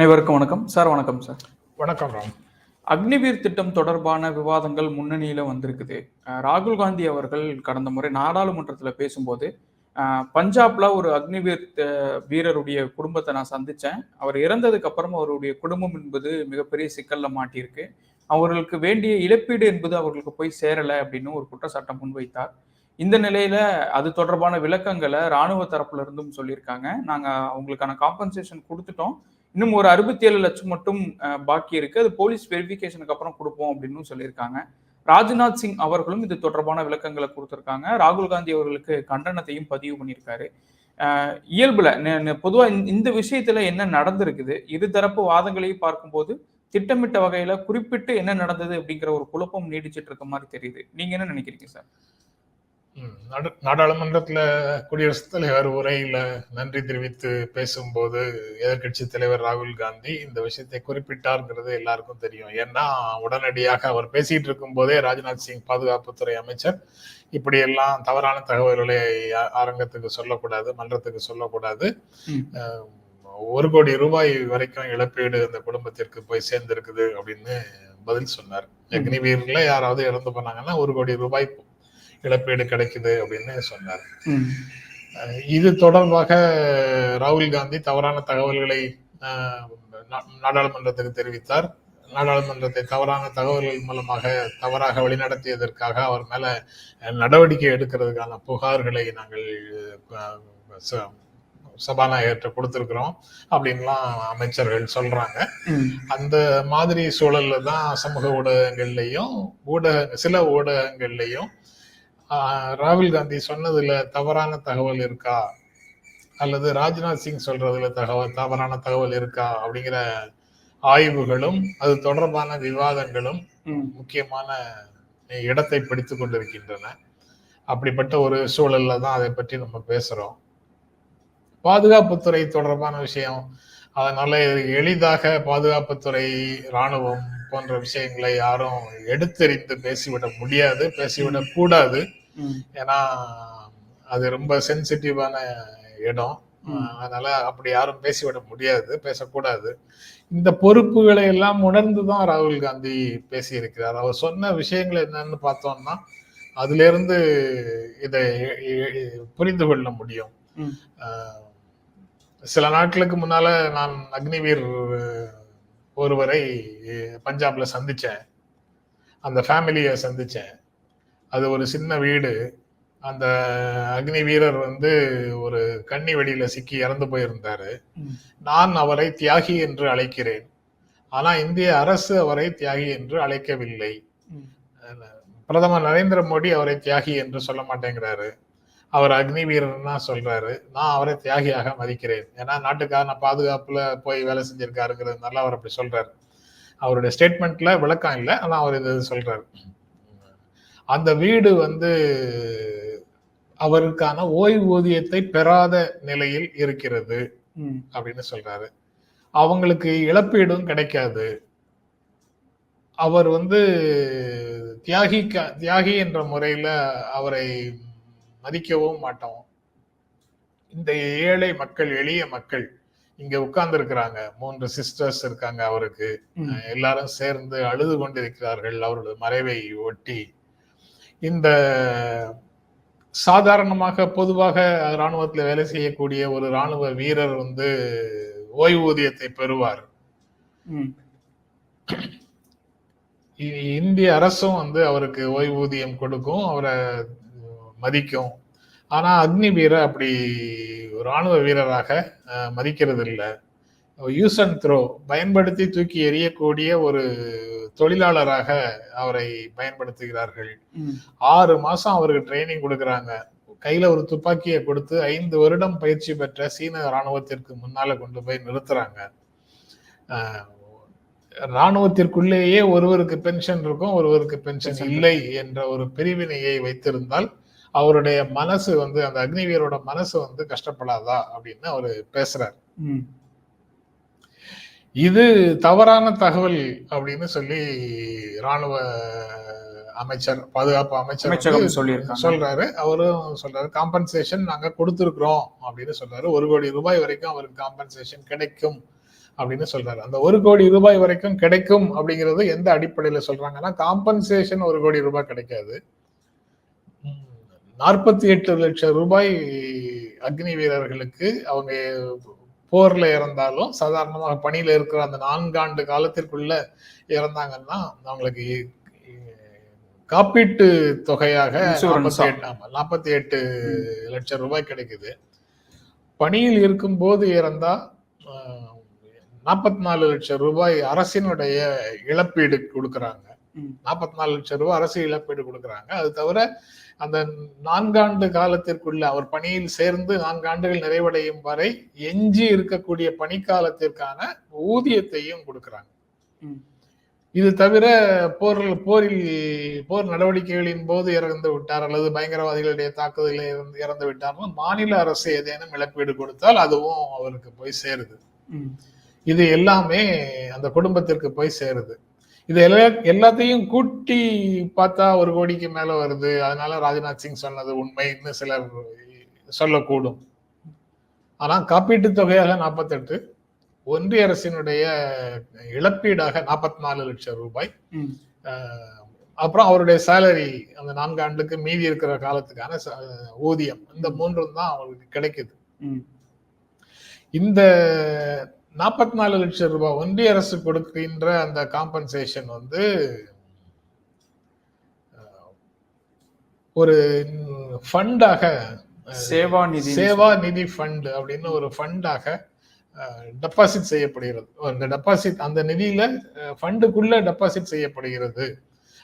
அனைவருக்கும் வணக்கம். சார் வணக்கம் சார். வணக்கம் ராம். அக்னிவீர் திட்டம் தொடர்பான விவாதங்கள் முன்னணியில வந்திருக்குது. ராகுல் காந்தி அவர்கள் கடந்த முறை நாடாளுமன்றத்துல பேசும்போது பஞ்சாப்ல ஒரு அக்னிவீர் வீரருடைய குடும்பத்தை நான் சந்திச்சேன். அவர் இறந்ததுக்கு அப்புறம் அவருடைய குடும்பம் என்பது மிகப்பெரிய சிக்கல்ல மாட்டியிருக்கு. அவர்களுக்கு வேண்டிய இழப்பீடு என்பது அவர்களுக்கு போய் சேரல அப்படின்னு ஒரு குற்றச்சாட்டம் முன்வைத்தார். இந்த நிலையில அது தொடர்பான விளக்கங்களை ராணுவ தரப்புல இருந்தும் சொல்லியிருக்காங்க. நாங்க அவங்களுக்கான காம்பன்சேஷன் கொடுத்துட்டோம். இன்னும் ஒரு அறுபத்தி ஏழு லட்சம் மட்டும் பாக்கி இருக்கு. அது போலீஸ் வெரிஃபிகேஷனுக்கு அப்புறம் கொடுப்போம் அப்படின்னு சொல்லியிருக்காங்க. ராஜ்நாத் சிங் அவர்களும் இது தொடர்பான விளக்கங்களை கொடுத்துருக்காங்க. ராகுல் காந்தி அவர்களுக்கு கண்டனத்தையும் பதிவு பண்ணியிருக்காரு. இயல்புல பொதுவா இந்த- விஷயத்துல என்ன நடந்திருக்குது? இருதரப்பு வாதங்களையும் பார்க்கும்போது திட்டமிட்ட வகையில குறிப்பிட்டு என்ன நடந்தது அப்படிங்கிற ஒரு குழப்பம் நீடிச்சிட்டு இருக்க மாதிரி தெரியுது. நீங்க என்ன நினைக்கிறீங்க சார்? நாடாளுமன்றத்துல குடியரசுத் தலைவர் உரையில நன்றி தெரிவித்து பேசும்போது எதிர்க்கட்சி தலைவர் ராகுல் காந்தி இந்த விஷயத்தை குறிப்பிட்டார்ங்கிறது எல்லாருக்கும் தெரியும். ஏன்னா உடனடியாக அவர் பேசிட்டு இருக்கும் போதே ராஜ்நாத் சிங் பாதுகாப்புத்துறை அமைச்சர். இப்படி எல்லாம் தவறான தகவல்களை அரங்கத்துக்கு சொல்லக்கூடாது மன்றத்துக்கு சொல்லக்கூடாது. ஒரு கோடி ரூபாய் வரைக்கும் இழப்பீடு அந்த குடும்பத்திற்கு போய் சேர்ந்திருக்குது அப்படின்னு பதில் சொன்னார். அக்னிவீர்ல யாராவது இறந்து போனாங்கன்னா ஒரு கோடி ரூபாய் இழப்பீடு கிடைக்குது அப்படின்னு சொன்னார். இது தொடர்பாக ராகுல் காந்தி தவறான தகவல்களை நாடாளுமன்றத்துக்கு தெரிவித்தார். நாடாளுமன்றத்தை தவறான தகவல்கள் மூலமாக தவறாக வழிநடத்தியதற்காக அவர் மேல நடவடிக்கை எடுக்கிறதுக்கான புகார்களை நாங்கள் சபாநாயகர்கிட்ட கொடுத்திருக்கிறோம் அப்படின்லாம் அமைச்சர்கள் சொல்றாங்க. அந்த மாதிரி சூழல்ல தான் சமூக ஊடகங்கள்லையும் ஊடக சில ஊடகங்கள்லையும் ராகுல் காந்தி சொன்னதுல தவறான தகவல் இருக்கா? அல்லது ராஜ்நாத் சிங் சொல்றதுல தகவல் தவறான தகவல் இருக்கா? அப்படிங்கிற ஆய்வுகளும் அது தொடர்பான விவாதங்களும் முக்கியமான இடத்தை பிடித்து கொண்டிருக்கின்றன. அப்படிப்பட்ட ஒரு சூழல்ல தான் அதை பற்றி நம்ம பேசுறோம். பாதுகாப்புத்துறை தொடர்பான விஷயம். அதனால எளிதாக பாதுகாப்புத்துறை ராணுவம் போன்ற விஷயங்களை யாரும் எடுத்தெறிந்து பேசிவிட முடியாது பேசிவிடக் கூடாது. ம், ஏன்னா அது ரொம்ப சென்சிட்டிவான இடம். அதனால அப்படி யாரும் பேசிவிட முடியாது பேசக்கூடாது. இந்த பொறுப்புகளை எல்லாம் உணர்ந்துதான் ராகுல் காந்தி பேசியிருக்கிறார். அவர் சொன்ன விஷயங்கள் என்னன்னு பார்த்தோம்னா அதுல இருந்து இதை புரிந்து கொள்ள முடியும். சில நாட்களுக்கு முன்னால நான் அக்னிவீர் ஒருவரை பஞ்சாப்ல சந்திச்சேன். அந்த ஃபேமிலியை சந்திச்சேன். அது ஒரு சின்ன வீடு. அந்த அக்னி வீரர் வந்து ஒரு கன்னி வெடியில சிக்கி இறந்து போயிருந்தாரு. நான் அவரை தியாகி என்று அழைக்கிறேன். ஆனா இந்திய அரசு அவரை தியாகி என்று அழைக்கவில்லை. பிரதமர் நரேந்திர மோடி அவரை தியாகி என்று சொல்ல மாட்டேங்கிறாரு. அவர் அக்னி வீரர்னா சொல்றாரு. நான் அவரை தியாகியாக மதிக்கிறேன். ஏன்னா நாட்டுக்கான பாதுகாப்புல போய் வேலை செஞ்சிருக்காருங்கிறதுனால அவர் அப்படி சொல்றாரு. அவருடைய ஸ்டேட்மெண்ட்ல விளக்கம் இல்லை. ஆனா அவர் இது சொல்றாரு. அந்த வீடு வந்து அவருக்கான ஓய்வூதியத்தை பெறாத நிலையில் இருக்கிறது அப்படின்னு சொல்றாரு. அவங்களுக்கு இழப்பீடும் கிடைக்காது. அவர் வந்து தியாகி தியாகி என்ற முறையில அவரை மதிக்கவும் மாட்டோம். இந்த ஏழை மக்கள் எளிய மக்கள் இங்க உட்கார்ந்து இருக்கிறாங்க மூன்று சிஸ்டர்ஸ் இருக்காங்க அவருக்கு. எல்லாரும் சேர்ந்து அழுது கொண்டிருக்கிறார்கள். அவரது மறைவை ஒட்டி இந்த சாதாரணமாக பொதுவாக ராணுவத்தில் வேலை செய்யக்கூடிய ஒரு ராணுவ வீரர் வந்து ஓய்வூதியத்தை பெறுவார். இந்திய அரசும் வந்து அவருக்கு ஓய்வூதியம் கொடுக்கும் அவரை மதிக்கும். ஆனா அக்னி வீரர் அப்படி ராணுவ வீரராக மதிக்கிறது இல்லை யூஸ் அண்ட் த்ரோ பயன்படுத்தி தூக்கி எறியக்கூடிய ஒரு தொழிலாளராக அவரை பயன்படுத்துகிறார்கள். ஆறு மாசம் அவருக்கு ட்ரைனிங் கொடுக்கறாங்க. கையில ஒரு துப்பாக்கியை கொடுத்து ஐந்து வருடம் பயிற்சி பெற்ற சீன ராணுவத்திற்கு முன்னால கொண்டு போய் நிறுத்துறாங்க. ஆஹ் ராணுவத்திற்குள்ளேயே ஒருவருக்கு பென்ஷன் இருக்கும் ஒருவருக்கு பென்ஷன் இல்லை என்ற ஒரு பிரிவினையை வைத்திருந்தால் அவருடைய மனசு வந்து அந்த அக்னிவீரோட மனசு வந்து கஷ்டப்படாதா அப்படின்னு அவரு பேசுறார். இது தவறான தகவல் அப்படின்னு சொல்லி ராணுவ அமைச்சர் பாதுகாப்பு அமைச்சர் சொல்றாரு. அவரும் சொல்றாரு காம்பன்சேஷன் நாங்க கொடுத்துருக்குறோம் அப்படின்னு சொல்றாரு. ஒரு கோடி ரூபாய் வரைக்கும் அவருக்கு காம்பன்சேஷன் கிடைக்கும் அப்படின்னு சொல்றாரு. அந்த ஒரு கோடி ரூபாய் வரைக்கும் கிடைக்கும் அப்படிங்கிறது எந்த அடிப்படையில சொல்றாங்கன்னா காம்பன்சேஷன் ஒரு கோடி ரூபாய் கிடைக்காது. நாற்பத்தி எட்டு லட்சம் ரூபாய் அக்னி வீரர்களுக்கு அவங்க போர்ல இறந்தாலும் சாதாரணமாக பணியில இருக்கிற அந்த நான்காண்டு காலத்திற்குள்ள இறந்தாங்கன்னா அவங்களுக்கு காப்பீட்டு தொகையாக. நாற்பத்தி எட்டு லட்சம் ரூபாய் கிடைக்குது பணியில் இருக்கும்போது இறந்தா நாற்பத்தி நாலு லட்சம் ரூபாய் அரசினுடைய இழப்பீடு கொடுக்கறாங்க. நாற்பத்தி நாலு லட்சம் ரூபாய் அரசு இழப்பீடு கொடுக்கறாங்க அது தவிர அந்த நான்காண்டு காலத்திற்குள்ள அவர் பணியில் சேர்ந்து நான்காண்டுகள் நிறைவடையும் வரை எஞ்சி இருக்கக்கூடிய பணிக்காலத்திற்கான ஊதியத்தையும் கொடுக்கறாங்க. இது தவிர போர் போரில் போர் நடவடிக்கைகளின் போது இறந்து விட்டார் அல்லது பயங்கரவாதிகளுடைய தாக்குதலில் இறந்து இறந்து விட்டார்னா மாநில அரசு ஏதேனும் இழப்பீடு கொடுத்தால் அதுவும் அவருக்கு போய் சேருது. இது எல்லாமே அந்த குடும்பத்திற்கு போய் சேருது இது எல்லா எல்லாத்தையும் கூட்டி பார்த்தா ஒரு கோடிக்கு மேல வருது. அதனால ராஜ்நாத் சிங் சொன்னது உண்மைன்னு சிலர் சொல்லக்கூடும். ஆனா காப்பீட்டு தொகையாக நாற்பத்தெட்டு ஒன்றிய அரசினுடைய இழப்பீடாக நாற்பத்தி நாலு லட்சம் ரூபாய். அப்புறம் அவருடைய சேலரி அந்த நான்கு ஆண்டுக்கு மீதி இருக்கிற காலத்துக்கான ஊதியம். இந்த மூன்றும் தான் அவருக்கு கிடைக்குது. இந்த நாற்பத்தி நாலு லட்சம் ரூபாய் ஒன்றிய அரசு கொடுக்கின்ற அந்த காம்பன்சேஷன் வந்து ஒரு ஃபண்டாக சேவா நிதி சேவா நிதி ஃபண்ட் அப்படின்னு ஒரு ஃபண்டாக டெபாசிட் செய்யப்படுகிறது. அந்த டெபாசிட் அந்த நிதியில ஃபண்டுக்குள்ள டெபாசிட் செய்யப்படுகிறது.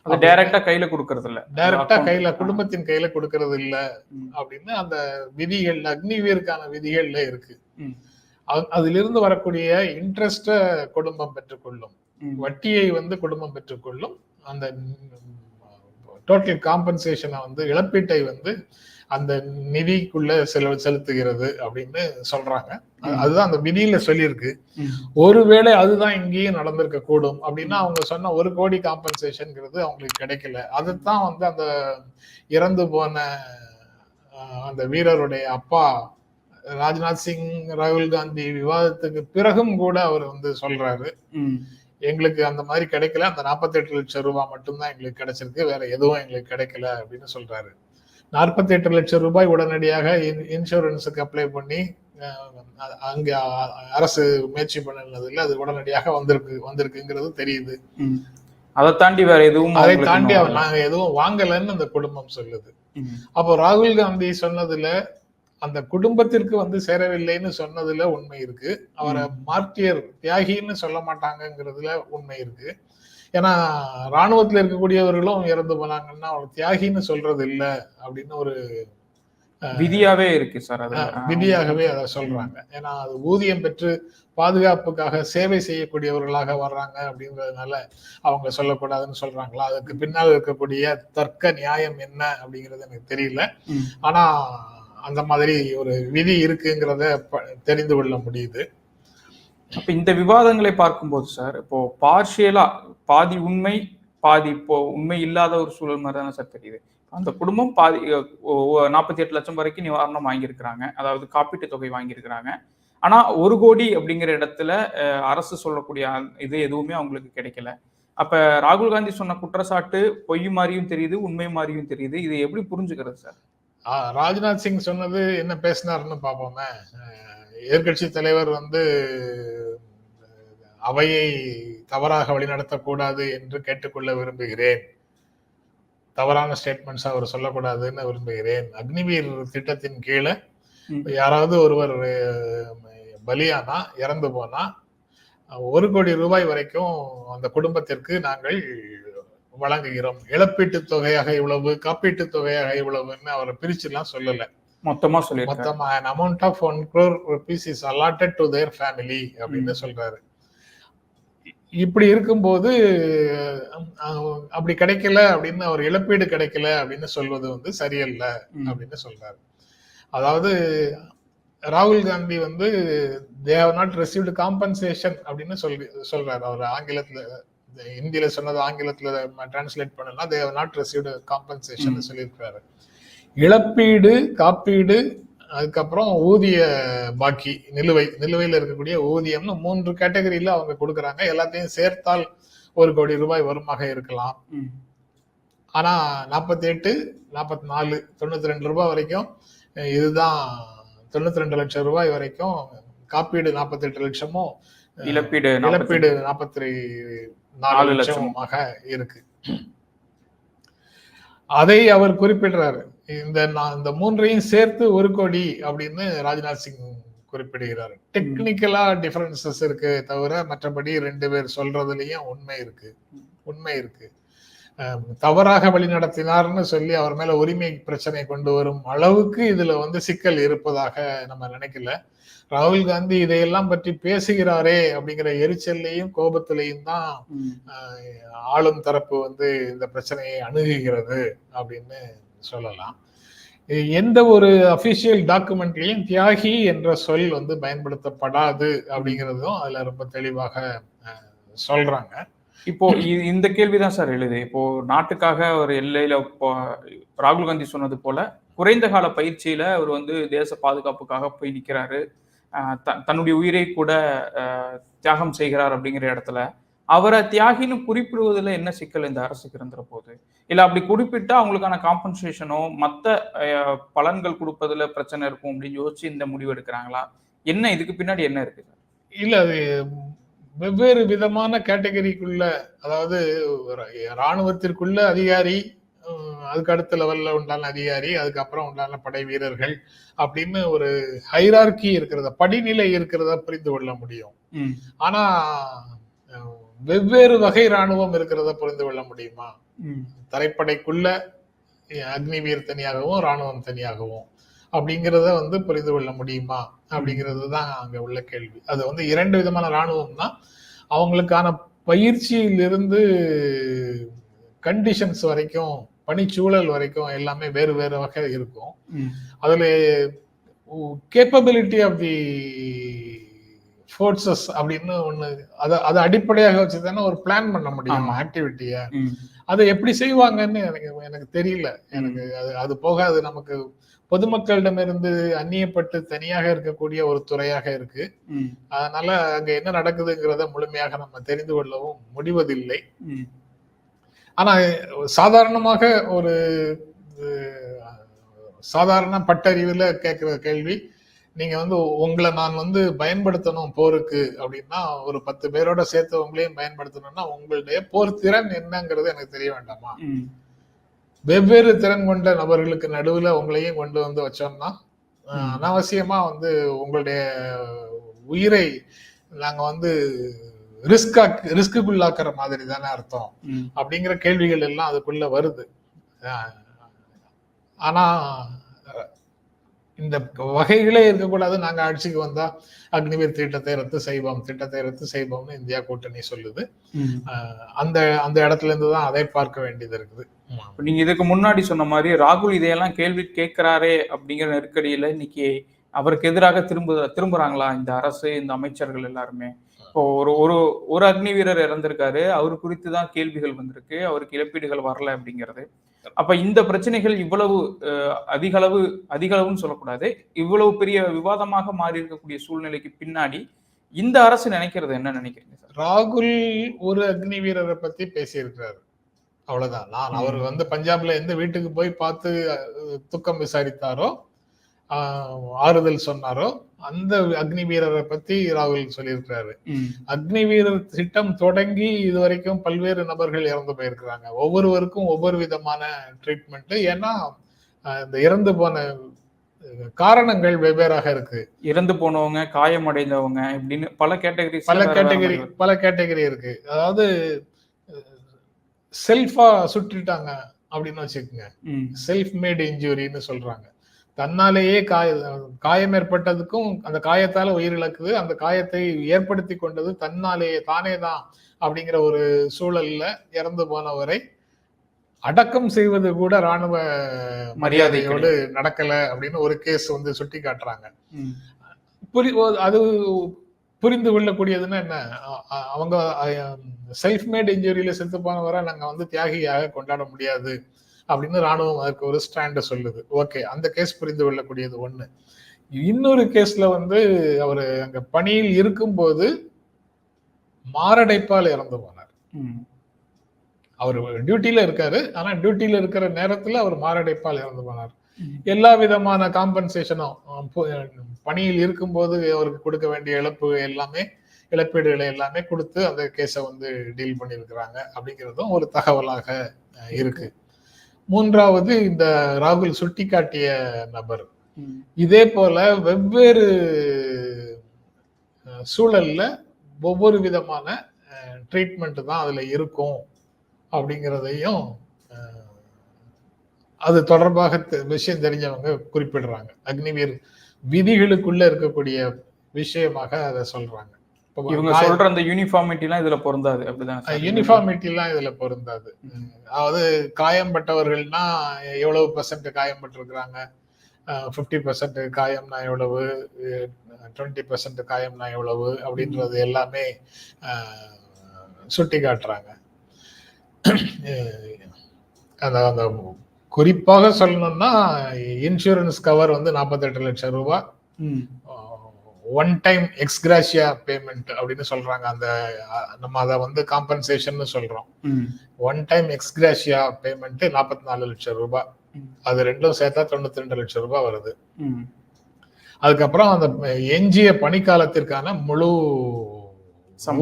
டைரக்டா கையில கொடுக்கறது இல்ல. டைரக்டா கையில குடும்பத்தின் கையில கொடுக்கறது இல்ல. அப்படின்னு அந்த விதிகள் அக்னிவீருக்கான விதிகள்ல இருக்கு. அதிலிருந்து வரக்கூடிய இன்ட்ரெஸ்ட குடும்பம் பெற்றுக்கொள்ளும். வட்டியை வந்து குடும்பம் பெற்றுக்கொள்ளும். அந்த டோட்டல் காம்பன்சேஷனை வந்து இழப்பீட்டை வந்து அந்த நிதிக்குள்ள செலவு செலுத்துகிறது அப்படின்னு சொல்றாங்க. அது- அதுதான் அந்த விதியில சொல்லியிருக்கு. ஒருவேளை அதுதான் இங்கேயும் நடந்திருக்க கூடும் அப்படின்னா அவங்க சொன்ன ஒரு கோடி காம்பன்சேஷன்ங்கிறது அவங்களுக்கு கிடைக்கல. அதுதான் வந்து அந்த இறந்து போன அந்த வீரருடைய அப்பா ராஜ்நாத் சிங் ராகுல் காந்தி விவாதத்துக்கு பிறகும் கூட அவர் வந்து சொல்றாரு. எங்களுக்கு அந்த மாதிரி கிடைக்கல அந்த 48 லட்சம் ரூபாய் மட்டும்தான் எங்களுக்கு கிடைச்சிருக்கு வேற எதுவும் எங்களுக்கு கிடைக்கல அப்படின்னு சொல்றாரு 48 லட்சம் ரூபாய் உடனடியாக இன்சூரன்ஸுக்கு அப்ளை பண்ணி அங்க அரசு முயற்சி பண்ணதுல அது உடனடியாக வந்திருக்கு வந்திருக்குங்கிறது தெரியுது. அதை தாண்டி வேற எதுவும் அதை தாண்டி நாங்க எதுவும் வாங்கலைன்னு அந்த குடும்பம் சொல்லுது. அப்போ ராகுல் காந்தி சொன்னதுல அந்த குடும்பத்திற்கு வந்து சேரவில்லைன்னு சொன்னதுல உண்மை இருக்கு. அவரை மார்ட்டியர் தியாகின்னு சொல்ல மாட்டாங்கங்கிறதுல உண்மை இருக்கு. ஏன்னா ராணுவத்துல இருக்கக்கூடியவர்களும் இறந்து போனாங்கன்னா அவர் தியாகின்னு சொல்றது இல்ல அப்படின்னு ஒரு விதியாவே இருக்கு சார் அது. விதியாகவே அதை சொல்றாங்க. ஏன்னா அது ஊதியம் பெற்று பாதுகாப்புக்காக சேவை செய்யக்கூடியவர்களாக வர்றாங்க அப்படின்றதுனால அவங்க சொல்லக்கூடாதுன்னு சொல்றாங்களா? அதுக்கு பின்னால் இருக்கக்கூடிய தர்க்க நியாயம் என்ன அப்படிங்கிறது எனக்கு தெரியல. ஆனா அந்த மாதிரி ஒரு விதி இருக்குங்கிறத ப- தெரிந்து கொள்ள முடியுது. அப்ப இந்த விவாதங்களை பார்க்கும்போது சார் இப்போ பார்ஷியலா பாதி உண்மை பாதி இப்போ உண்மை இல்லாத ஒரு சூழல் மாதிரி தானே சார் தெரியுது. அந்த குடும்பம் பாதி நாற்பத்தி எட்டு லட்சம் வரைக்கும் நிவாரணம் வாங்கியிருக்கிறாங்க. அதாவது காப்பீட்டு தொகை வாங்கியிருக்கிறாங்க. ஆனா ஒரு கோடி அப்படிங்கிற இடத்துல அரசு சொல்லக்கூடிய இது எதுவுமே அவங்களுக்கு கிடைக்கல. அப்ப ராகுல் காந்தி சொன்ன குற்றச்சாட்டு பொய் மாதிரியும் தெரியுது உண்மை மாதிரியும் தெரியுது. இது எப்படி புரிஞ்சுக்கிறது சார்? ராஜ்நாத் சிங் சொன்னது என்ன பேசினாருன்னு பார்ப்போமே. எதிர்கட்சி தலைவர் வந்து அவையை தவறாக வழிநடத்தக்கூடாது என்று கேட்டுக்கொள்ள விரும்புகிறேன். தவறான ஸ்டேட்மெண்ட்ஸ் அவர் சொல்லக்கூடாதுன்னு விரும்புகிறேன். அக்னிவீர் திட்டத்தின் கீழே. யாராவது ஒருவர் பலியானா இறந்து போனா ஒரு கோடி ரூபாய் வரைக்கும் அந்த குடும்பத்திற்கு நாங்கள் வழங்குகிறோம். இழப்பீட்டு தொகையாக இவ்வளவு காப்பீட்டு தொகையாக இவ்வளவுன்னு அவர் பிரிச்சுலாம் சொல்லல. மொத்தமா சொல்லியிருக்காரு. மொத்தமா an amount of one crore rupees is allotted to their family அப்படின்னு சொல்றாரு. இப்படி இருக்கும்போது அப்படி கிடைக்கல அப்படின்னு அவர் இழப்பீடு கிடைக்கல அப்படின்னு சொல்வது வந்து சரியல்ல. அப்படின்னு சொல்றாரு. அதாவது ராகுல் காந்தி வந்து they have not received compensation அப்படின்னு சொல்லி சொல்றாரு. அவர் ஆங்கிலத்துல இந்தியில சொன்னது ஆங்கிலத்துல டிரான்ஸ்லேட் பண்ணனா தே நாட் ரிசீவ்டு காம்பன்சேஷன் சொல்லியிருக்காரு இழப்பீடு காப்பீடு அதுக்கப்புறம் ஊதிய பாக்கி நிலுவை நிலுவையில் இருக்கக்கூடிய ஊதியம்னு மூன்று கேட்டகரியில அவங்க கொடுக்குறாங்க. எல்லாத்தையும் சேர்த்தால் ஒரு கோடி ரூபாய் வருமாக இருக்கலாம். ஆனா நாற்பத்தி எட்டு நாற்பத்தி நாலு தொண்ணூத்தி ரெண்டு ரூபாய் வரைக்கும் இதுதான் தொண்ணூத்தி ரெண்டு லட்சம் ரூபாய் வரைக்கும் காப்பீடு நாற்பத்தி எட்டு லட்சமும் இழப்பீடு இழப்பீடு நாற்பத்தி நாலு லட்சமாக இருக்கு. அதை அவர் குறிப்பிடுறாரு. இந்த இந்த மூன்றையும் சேர்த்து ஒரு கோடி அப்படின்னு ராஜ்நாத் சிங் குறிப்பிடுகிறார். டெக்னிக்கலா டிஃபரன்சஸ் இருக்கு தவிர மற்றபடி ரெண்டு பேர் சொல்றதுலயும் உண்மை இருக்கு. உண்மை இருக்கு. தவறாக வழி நடத்தினார்னு சொல்லி அவர் மேல உரிமை பிரச்சனை கொண்டு வரும் அளவுக்கு இதுல வந்து சிக்கல் இருப்பதாக நம்ம நினைக்கல. ராகுல் காந்தி இதையெல்லாம் பற்றி பேசுகிறாரே அப்படிங்கிற எரிச்சல்லையும் கோபத்திலையும் தான் ஆளும் தரப்பு வந்து இந்த பிரச்சனையை அணுகுகிறது அப்படின்னு சொல்லலாம். எந்த ஒரு அபிஷியல் டாக்குமெண்ட்லயும் தியாகி என்ற சொல் வந்து பயன்படுத்தப்படாது அப்படிங்கிறதும் அதுல ரொம்ப தெளிவாக சொல்றாங்க. இப்போ இந்த கேள்விதான் சார் எழுது. இப்போ நாட்டுக்காக ஒரு எல்லையில இப்போ ராகுல் காந்தி சொன்னது போல குறைந்த கால பயிற்சியில அவர் வந்து தேச பாதுகாப்புக்காக போய் நிக்கிறாரு. த- தன்னுடைய உயிரை கூட தியாகம் செய்கிறார் அப்படிங்கிற இடத்துல அவரை தியாகின்னு குறிப்பிடுவதில் என்ன சிக்கல் இந்த அரசுக்கு இருந்துற போகுது இல்லை அப்படி குறிப்பிட்டா அவங்களுக்கான காம்பன்சேஷனோ மற்ற பலன்கள் கொடுப்பதுல பிரச்சனை இருக்கும் அப்படின்னு யோசிச்சு இந்த முடிவு எடுக்கிறாங்களா? என்ன இதுக்கு பின்னாடி என்ன இருக்கு சார்? இல்ல அது வெவ்வேறு விதமான கேட்டகரிக்குள்ள அதாவது ஒரு ராணுவத்திற்குள்ள அதிகாரி அதுக்கு அடுத்த லெவல்ல உண்டான அதிகாரி அதுக்கப்புறம் உண்டான படை வீரர்கள் அப்படின்னு ஒரு ஹைரார்கி இருக்கிறத படிநிலை இருக்கிறத புரிந்து கொள்ள முடியும். ஆனா வெவ்வேறு வகை ராணுவம் இருக்கிறத புரிந்து கொள்ள முடியுமா? தரைப்படைக்குள்ள அக்னிவீர் தனியாகவும் ராணுவம் தனியாகவும் அப்படிங்கிறத வந்து புரிந்து கொள்ள முடியுமா? அப்படிங்கிறது தான் அங்க உள்ள கேள்வி. அது வந்து இரண்டு விதமான ராணுவம் தான் அவங்களுக்கான பயிற்சியிலிருந்து கண்டிஷன்ஸ் வரைக்கும் பணிச்சூழல் வரைக்கும் எல்லாமே வேறு வேறு வகை இருக்கும். அதுல கேப்பபிலிட்டி ஆஃப் தி ஃபோர்ஸஸ் அப்படின்னு ஒண்ணு அதை அதை அடிப்படையாக வச்சு தானே ஒரு பிளான் பண்ண முடியும். ஆக்டிவிட்டியை அதை எப்படி செய்வாங்கன்னு எனக்கு எனக்கு தெரியல. எனக்கு அது அது போக அது நமக்கு பொதுமக்களிடமிருந்து அந்நியப்பட்டு தனியாக இருக்கக்கூடிய ஒரு துறையாக இருக்கு. அதனால அங்க என்ன நடக்குதுங்கிறத முழுமையாக நம்ம தெரிந்து கொள்ளவும் முடிவதில்லை. ஆனா சாதாரணமாக ஒரு சாதாரண பட்டறிவுல கேட்கிற கேள்வி நீங்க வந்து உங்களை நான் வந்து பயன்படுத்தணும் போருக்கு அப்படின்னா ஒரு பத்து பேரோட சேர்த்து உங்களையும் பயன்படுத்தணும்னா உங்களுடைய போர் திறன் என்னங்கிறது எனக்கு தெரிய வேண்டாமா? வெவ்வேறு திறன் கொண்ட நபர்களுக்கு நடுவுல உங்களையும் கொண்டு வந்து வச்சோம்னா. அனாவசியமா வந்து உங்களுடைய உயிரை நாங்க வந்து ரிஸ்க் ரிஸ்க்குள்ளாக்குற மாதிரி தானே அர்த்தம். அப்படிங்கிற கேள்விகள் எல்லாம் அதுக்குள்ள வருது. ஆனா இந்த வகைகளே இருக்கக்கூடாது. நாங்க ஆட்சிக்கு வந்தா அக்னிவீர் திட்டத்தை ரத்து செய்வோம் திட்டத்தை ரத்து செய்வோம்னு இந்தியா கூட்டணி சொல்லுது. அந்த அந்த இடத்துல இருந்து தான் அதை பார்க்க வேண்டியது இருக்குது. நீங்க இதுக்கு முன்னாடி சொன்ன மாதிரி ராகுல் இதையெல்லாம் கேள்வி கேட்கிறாரே அப்படிங்கிற நெருக்கடியில இன்னைக்கு அவருக்கு எதிராக திரும்ப திரும்புறாங்களா இந்த அரசு இந்த அமைச்சர்கள் எல்லாருமே? இப்போ ஒரு ஒரு ஒரு அக்னி வீரர் இறந்திருக்காரு. அவர் குறித்து தான் கேள்விகள் வந்திருக்கு. அவருக்கு இழப்பீடுகள் வரல அப்படிங்கிறது. அப்ப இந்த பிரச்சனைகள் இவ்வளவு அஹ், அதிக அளவு அதிக அளவுன்னு சொல்லக்கூடாது. இவ்வளவு பெரிய விவாதமாக மாறி இருக்கக்கூடிய சூழ்நிலைக்கு பின்னாடி இந்த அரசு நினைக்கிறது என்ன நினைக்கிறீங்க ராகுல் ஒரு அக்னி வீரரை பத்தி பேசியிருக்கிறாரு. அவ்வளவுதான். நான் அவர் வந்து பஞ்சாப்ல எந்த வீட்டுக்கு போய் பார்த்து துக்கம் விசாரித்தாரோ ஆறுதல் சொன்னாரோ அந்த அக்னி வீரரை பத்தி ராகுல் சொல்லியிருக்கிறாரு. அக்னி வீரர் திட்டம் தொடங்கி இதுவரைக்கும் பல்வேறு நபர்கள் இறந்து போயிருக்கிறாங்க. ஒவ்வொருவருக்கும் ஒவ்வொரு விதமான ட்ரீட்மெண்ட் ஏன்னா இந்த இறந்து போன காரணங்கள் வெவ்வேறாக இருக்கு. இறந்து போனவங்க காயமடைந்தவங்க இப்படின்னு பல கேட்டகரி பல கேட்டகரி பல கேட்டகரி இருக்கு. அதாவது செல்ஃபா சுட்டுட்டாங்க அப்படின்னு வச்சுக்கோங்க. செல்ஃப் மேட் இன்ஜுரின்னு சொல்றாங்க. தன்னாலேயே காய காயம் ஏற்பட்டதுக்கும் அந்த காயத்தால உயிரிழக்குது அந்த காயத்தை ஏற்படுத்தி கொண்டது தன்னாலேயே தானே தான் அப்படிங்கிற ஒரு சூழல்ல இறந்து போனவரை அடக்கம் செய்வது கூட ராணுவ மரியாதை மரியாதையோடு நடக்கல அப்படின்னு ஒரு கேஸ் வந்து சுட்டி காட்டுறாங்க. புரி அது புரிந்து கொள்ளக்கூடியதுன்னா என்ன? அவங்க செல்ஃப் மேட் இன்ஜுரியில செத்து போனவரை நாங்க வந்து தியாகியாக கொண்டாட முடியாது. அப்படின்னு ராணுவம் அதுக்கு ஒரு ஸ்டாண்ட சொல்லுது. ஓகே அந்த கேஸ் புரிந்து கொள்ளக்கூடியது ஒண்ணு. இன்னொரு கேஸ்ல வந்து அவர் அங்க பணியில் இருக்கும்போது மாரடைப்பால் இறந்து போனார். அவர் டியூட்டில இருக்காரு. ஆனா டியூட்டில இருக்கிற நேரத்துல அவர் மாரடைப்பால் இறந்து போனார். எல்லா விதமான காம்பன்சேஷனும் பணியில் இருக்கும்போது அவருக்கு கொடுக்க வேண்டிய இழப்பு எல்லாமே இழப்பீடுகளை எல்லாமே கொடுத்து அந்த கேஸை வந்து டீல் பண்ணியிருக்கிறாங்க அப்படிங்கிறதும் ஒரு தகவலாக அஹ், இருக்கு. மூன்றாவது இந்த ராகுல் சுட்டிக்காட்டிய நபர். இதே போல வெவ்வேறு சூழல்ல ஒவ்வொரு விதமான ட்ரீட்மெண்ட் தான் அதுல இருக்கும் அப்படிங்கிறதையும் அது தொடர்பாக விஷயம் தெரிஞ்சவங்க குறிப்பிடுறாங்க. அக்னிவீர் விதிகளுக்குள்ள இருக்கக்கூடிய விஷயமாக அதை சொல்றாங்க. இவங்க சொல்ற அந்த யூனிஃபார்மிட்டி எல்லாம் இதுல பொருந்தாது. அப்படிதானே சார்? யூனிஃபார்மிட்டி எல்லாம் இதுல பொருந்தாது. அதாவது காயம்பட்டவர்கள்னா எவ்வளவு பர்சன்ட் காயம்பட்டிருக்கிறாங்க? ஃபிஃப்டி பர்சன்ட் காயம்னா எவ்வளவு? டுவெண்ட்டி பர்சன்ட் காயம்னா எவ்வளவு? அப்படின்றது எல்லாமே சுட்டி காட்டுறாங்க. அந்த அந்த குறிப்பாக சொல்லணும்னா இன்சூரன்ஸ் கவர் வந்து நாற்பத்தெட்டு லட்சம் ரூபாய். ஒன் டைம் எக்ஸ்கிராஷியா பேமெண்ட் அப்படின்னு சொல்றாங்க அந்த நம்ம அதை வந்து காம்பன்சேஷன் சொல்றோம். ஒன் டைம் எக்ஸ்கிராஷியா பேமெண்ட் நாற்பத்தி நாலு லட்சம் ரூபாய். அது ரெண்டும் சேர்த்தா தொண்ணூத்தி ரெண்டு லட்சம் ரூபாய் வருது. அதுக்கப்புறம் அந்த எஞ்சிய பணிக்காலத்திற்கான முழு.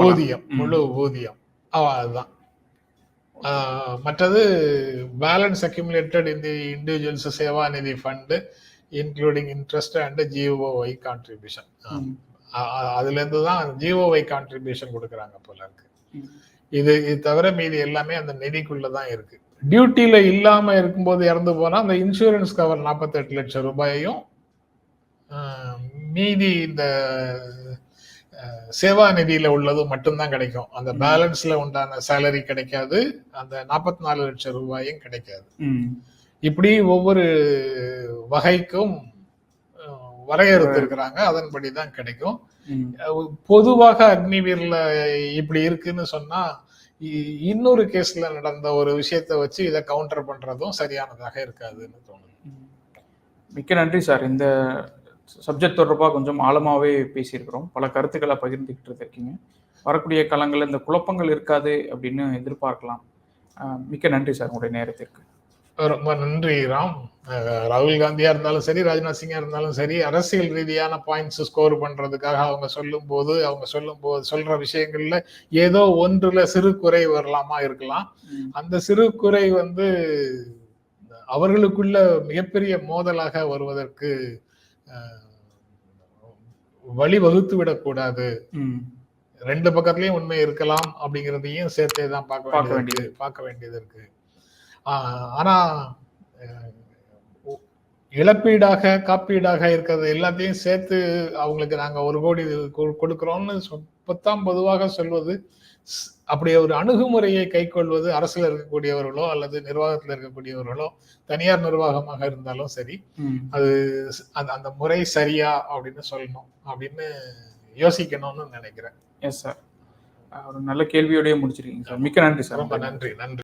ஊதியம். முழு ஊதியம் அதுதான் மற்றது பேலன்ஸ் அக்யூமுலேட்டட் இந்த individuals Seva Nidhi fund including interest and GOI contribution. அதுல இருந்து தான் ஜிஓஒய் கான்ட்ரிபியூஷன் கொடுக்குறாங்க போல இருக்கு. இது இது தவிர மீதி எல்லாமே அந்த நிதிக்குள்ள தான் இருக்கு டியூட்டில இல்லாம இருக்கும்போது இறந்து போனா அந்த இன்சூரன்ஸ் கவர் 48 லட்சம் ரூபாயையும் மீதி இந்த சேவா நிதியில உள்ளது மட்டும்தான் கிடைக்கும் அந்த. பேலன்ஸ்ல உண்டான சேலரி கிடைக்காது அந்த 44 நாலு லட்சம் ரூபாயும் கிடைக்காது. இப்படி ஒவ்வொரு வகைக்கும் ஆஹ், வரையறுத்திருக்கிறாங்க. அதன்படி தான் கிடைக்கும். பொதுவாக அக்னிவீர்ல இப்படி இருக்குன்னு சொன்னா இன்னொரு கேஸ்ல நடந்த ஒரு விஷயத்தை வச்சு இதை கவுண்டர் பண்றதும் சரியானதாக இருக்காதுன்னு தோணுது. மிக்க நன்றி சார். இந்த சப்ஜெக்ட் தொடர்பாக கொஞ்சம் ஆழமாகவே பேசியிருக்கிறோம். பல கருத்துக்களை பகிர்ந்துக்கிட்டு இருக்கீங்க வரக்கூடிய காலங்களில் இந்த குழப்பங்கள் இருக்காது அப்படின்னு எதிர்பார்க்கலாம். மிக்க நன்றி சார் உங்களுடைய நேரத்திற்கு. ரொம்ப நன்றி ராம் ராகுல் காந்தியா இருந்தாலும் சரி ராஜ்நாத் சிங்கா இருந்தாலும் சரி அரசியல் ரீதியான பாயிண்ட்ஸ் ஸ்கோர் பண்றதுக்காக அவங்க சொல்லும் போது அவங்க சொல்லும் போது சொல்ற விஷயங்கள்ல ஏதோ ஒன்றுல சிறு குறை வரலாமா இருக்கலாம். அந்த சிறு குறை வந்து அவர்களுக்குள்ள மிகப்பெரிய மோதலாக வருவதற்கு அஹ், வழி வகுத்து விடக்கூடாது. ரெண்டு பக்கத்துலயும் உண்மை இருக்கலாம் அப்படிங்கிறதையும் சேர்த்தே தான் பார்க்க வேண்டியது. பார்க்க வேண்டியது இருக்கு ஆஹ் ஆனா அஹ், உ- இழப்பீடாக காப்பீடாக இருக்கிறது எல்லாத்தையும் சேர்த்து அவங்களுக்கு நாங்க ஒரு கோடி கொடுக்கிறோம்னு பத்தாம் பொதுவாக சொல்வது அப்படி ஒரு அணுகுமுறையை கைக்கொள்வது அரசுல இருக்கக்கூடியவர்களோ அல்லது நிர்வாகத்தில் இருக்கக்கூடியவர்களோ தனியார் நிர்வாகமாக இருந்தாலும் சரி. அது அந்த அந்த முறை சரியா அப்படின்னு சொல்லணும் அப்படின்னு யோசிக்கணும்னு நினைக்கிறேன். எஸ் சார் ஒரு நல்ல கேள்வியோடய முடிச்சிருக்கீங்க சார் மிக்க நன்றி சார் ரொம்ப நன்றி நன்றி.